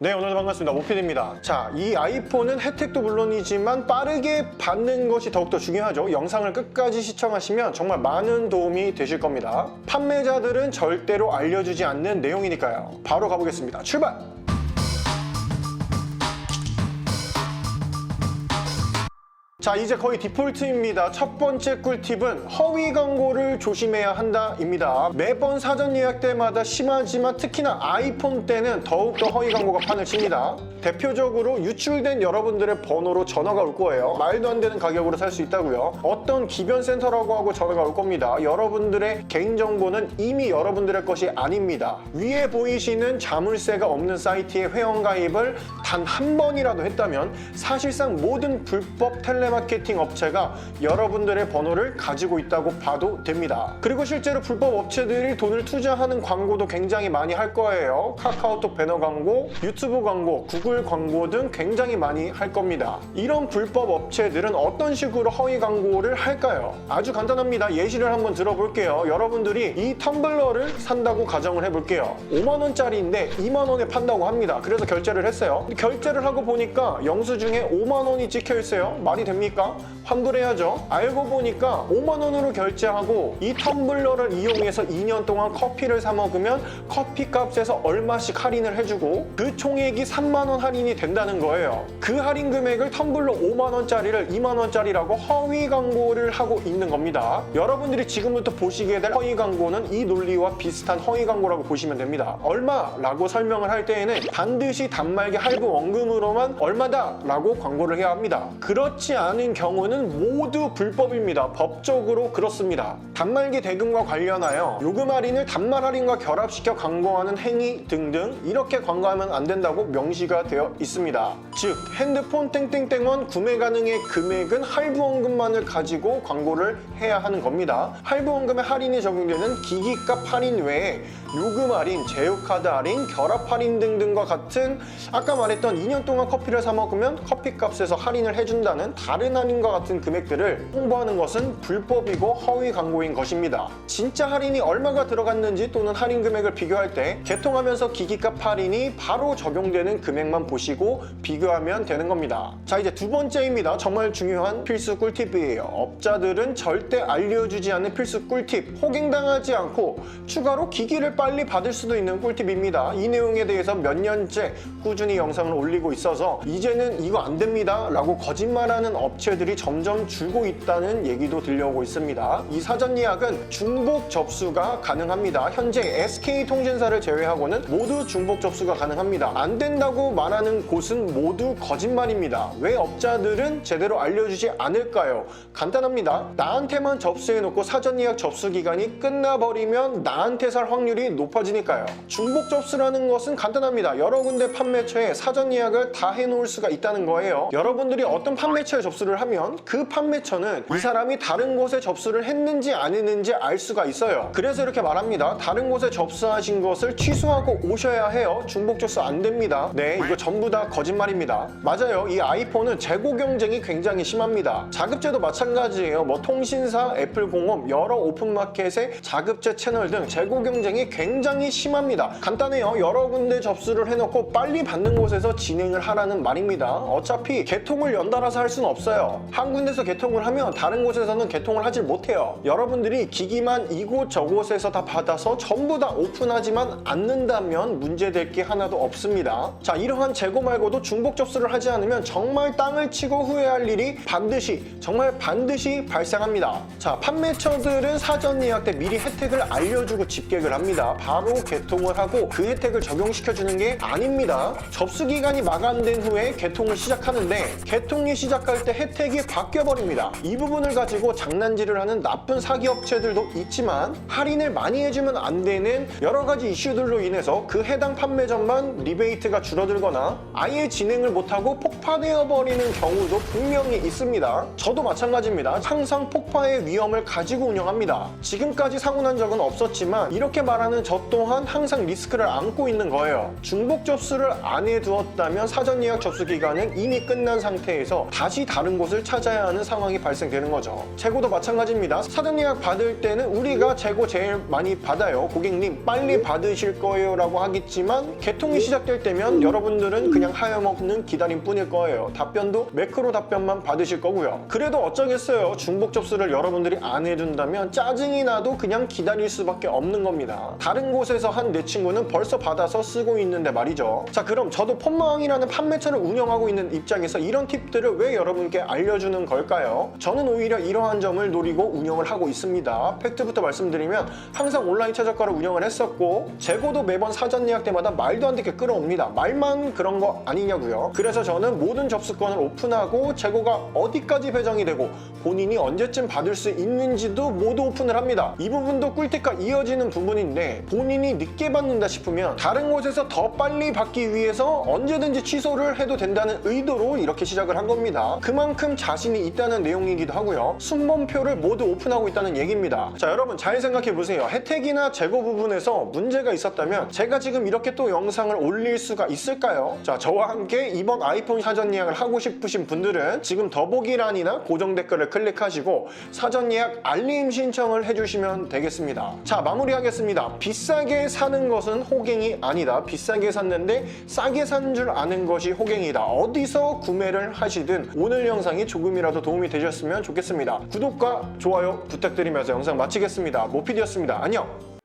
네, 오늘도 반갑습니다. 모피디입니다. 자, 이 아이폰은 혜택도 물론이지만 빠르게 받는 것이 더욱더 중요하죠. 영상을 끝까지 시청하시면 정말 많은 도움이 되실 겁니다. 판매자들은 절대로 알려주지 않는 내용이니까요. 바로 가보겠습니다. 출발! 자 이제 거의 디폴트입니다. 첫 번째 꿀팁은 허위 광고를 조심해야 한다입니다. 매번 사전 예약 때마다 심하지만 특히나 아이폰 때는 더욱더 허위 광고가 판을 칩니다. 대표적으로 유출된 여러분들의 번호로 전화가 올 거예요. 말도 안 되는 가격으로 살 수 있다고요. 어떤 기변센터라고 하고 전화가 올 겁니다. 여러분들의 개인정보는 이미 여러분들의 것이 아닙니다. 위에 보이시는 자물쇠가 없는 사이트에 회원가입을 단 한 번이라도 했다면 사실상 모든 불법 텔레마 케팅 업체가 여러분들의 번호를 가지고 있다고 봐도 됩니다. 그리고 실제로 불법 업체들이 돈을 투자하는 광고도 굉장히 많이 할 거예요. 카카오톡 배너 광고, 유튜브 광고, 구글 광고 등 굉장히 많이 할 겁니다. 이런 불법 업체들은 어떤 식으로 허위 광고를 할까요? 아주 간단합니다. 예시를 한번 들어볼게요. 여러분들이 이 텀블러를 산다고 가정을 해볼게요. 5만원짜리인데 2만원에 판다고 합니다. 그래서 결제를 했어요. 결제를 하고 보니까 영수증에 5만원이 찍혀 있어요. 말이 됩니 까? 환불해야죠. 알고 보니까 5만 원으로 결제하고 이 텀블러를 이용해서 2년 동안 커피를 사 먹으면 커피 값에서 얼마씩 할인을 해주고 그 총액이 3만 원 할인이 된다는 거예요. 그 할인 금액을 텀블러 5만 원짜리를 2만 원짜리라고 허위 광고를 하고 있는 겁니다. 여러분들이 지금부터 보시게 될 허위 광고는 이 논리와 비슷한 허위 광고라고 보시면 됩니다. 얼마라고 설명을 할 때에는 반드시 단말기 할부 원금으로만 얼마다 라고 광고를 해야 합니다. 그렇지 않은 경우는 모두 불법입니다. 법적으로 그렇습니다. 단말기 대금과 관련하여 요금 할인을 단말 할인과 결합시켜 광고하는 행위 등등 이렇게 광고하면 안 된다고 명시가 되어 있습니다. 즉 핸드폰 땡땡땡원 구매 가능의 금액은 할부원금만을 가지고 광고를 해야 하는 겁니다. 할부원금에 할인이 적용되는 기기값 할인 외에 요금 할인, 제휴카드 할인, 결합 할인 등등과 같은 아까 말했던 2년 동안 커피를 사 먹으면 커피값에서 할인을 해준다는 다른 할인과 같은 금액들을 홍보하는 것은 불법이고 허위 광고인 것입니다. 진짜 할인이 얼마가 들어갔는지 또는 할인 금액을 비교할 때 개통하면서 기기값 할인이 바로 적용되는 금액만 보시고 비교하면 되는 겁니다. 자 이제 두 번째입니다. 정말 중요한 필수 꿀팁이에요. 업자들은 절대 알려주지 않는 필수 꿀팁. 호갱당하지 않고 추가로 기기를 빨리 받을 수도 있는 꿀팁입니다. 이 내용에 대해서 몇 년째 꾸준히 영상을 올리고 있어서 이제는 이거 안 됩니다 라고 거짓말하는 업 체들이 점점 줄고 있다는 얘기도 들려오고 있습니다. 이 사전 예약은 중복 접수가 가능합니다. 현재 SK통신사를 제외하고는 모두 중복 접수가 가능합니다. 안 된다고 말하는 곳은 모두 거짓말입니다. 왜 업자들은 제대로 알려주지 않을까요? 간단합니다. 나한테만 접수해놓고 사전 예약 접수 기간이 끝나버리면 나한테 살 확률이 높아지니까요. 중복 접수라는 것은 간단합니다. 여러 군데 판매처에 사전 예약을 다 해놓을 수가 있다는 거예요. 여러분들이 어떤 판매처에 접수 를 하면 그 판매처는 이 사람이 다른 곳에 접수를 했는지 안 했는지 알 수가 있어요. 그래서 이렇게 말합니다. 다른 곳에 접수하신 것을 취소하고 오셔야 해요. 중복 접수 안 됩니다. 네, 이거 전부 다 거짓말입니다. 맞아요. 이 아이폰은 재고 경쟁이 굉장히 심합니다. 자급제도 마찬가지예요. 뭐 통신사, 애플 공업, 여러 오픈마켓의 자급제 채널 등 재고 경쟁이 굉장히 심합니다. 간단해요. 여러 군데 접수를 해놓고 빨리 받는 곳에서 진행을 하라는 말입니다. 어차피 개통을 연달아서 할 수는 없어요. 한 군데서 개통을 하면 다른 곳에서는 개통을 하질 못해요. 여러분들이 기기만 이곳 저곳에서 다 받아서 전부 다 오픈하지만 않는다면 문제될 게 하나도 없습니다. 자, 이러한 재고 말고도 중복 접수를 하지 않으면 정말 땅을 치고 후회할 일이 반드시, 정말 반드시 발생합니다. 자, 판매처들은 사전 예약 때 미리 혜택을 알려주고 집계를 합니다. 바로 개통을 하고 그 혜택을 적용시켜주는 게 아닙니다. 접수 기간이 마감된 후에 개통을 시작하는데 개통이 시작할 때 혜택이 바뀌어 버립니다. 이 부분을 가지고 장난질을 하는 나쁜 사기 업체들도 있지만 할인을 많이 해주면 안 되는 여러 가지 이슈들로 인해서 그 해당 판매점만 리베이트가 줄어들거나 아예 진행을 못하고 폭파되어 버리는 경우도 분명히 있습니다. 저도 마찬가지입니다. 항상 폭파의 위험을 가지고 운영합니다. 지금까지 사고 난 적은 없었지만 이렇게 말하는 저 또한 항상 리스크를 안고 있는 거예요. 중복 접수를 안 해두었다면 사전 예약 접수 기간은 이미 끝난 상태에서 다시 다른 다른 곳을 찾아야 하는 상황이 발생되는 거죠. 재고도 마찬가지입니다. 사전 예약 받을 때는 우리가 재고 제일 많이 받아요. 고객님 빨리 받으실 거예요 라고 하겠지만 개통이 시작될 때면 여러분들은 그냥 하염없는 기다림 뿐일 거예요. 답변도 매크로 답변만 받으실 거고요. 그래도 어쩌겠어요. 중복 접수를 여러분들이 안 해준다면 짜증이 나도 그냥 기다릴 수밖에 없는 겁니다. 다른 곳에서 한 내 친구는 벌써 받아서 쓰고 있는데 말이죠. 자 그럼 저도 폰마왕이라는 판매처를 운영하고 있는 입장에서 이런 팁들을 왜 여러분 께 알려주는 걸까요? 저는 오히려 이러한 점을 노리고 운영을 하고 있습니다. 팩트부터 말씀드리면 항상 온라인 최저가로 운영을 했었고 재고도 매번 사전 예약 때마다 말도 안 되게 끌어옵니다. 말만 그런 거 아니냐고요. 그래서 저는 모든 접수권을 오픈하고 재고가 어디까지 배정이 되고 본인이 언제쯤 받을 수 있는지도 모두 오픈을 합니다. 이 부분도 꿀팁과 이어지는 부분인데 본인이 늦게 받는다 싶으면 다른 곳에서 더 빨리 받기 위해서 언제든지 취소를 해도 된다는 의도로 이렇게 시작을 한 겁니다. 그만큼 자신이 있다는 내용이기도 하고요. 순번표를 모두 오픈하고 있다는 얘기입니다. 자 여러분 잘 생각해 보세요. 혜택이나 재고 부분에서 문제가 있었다면 제가 지금 이렇게 또 영상을 올릴 수가 있을까요? 자 저와 함께 이번 아이폰 사전 예약을 하고 싶으신 분들은 지금 더보기란이나 고정 댓글을 클릭하시고 사전 예약 알림 신청을 해주시면 되겠습니다. 자 마무리하겠습니다. 비싸게 사는 것은 호갱이 아니다. 비싸게 샀는데 싸게 산 줄 아는 것이 호갱이다. 어디서 구매를 하시든 오늘 영상이 조금이라도 도움이 되셨으면 좋겠습니다. 구독과 좋아요 부탁드리면서 영상 마치겠습니다. 모피디였습니다. 안녕!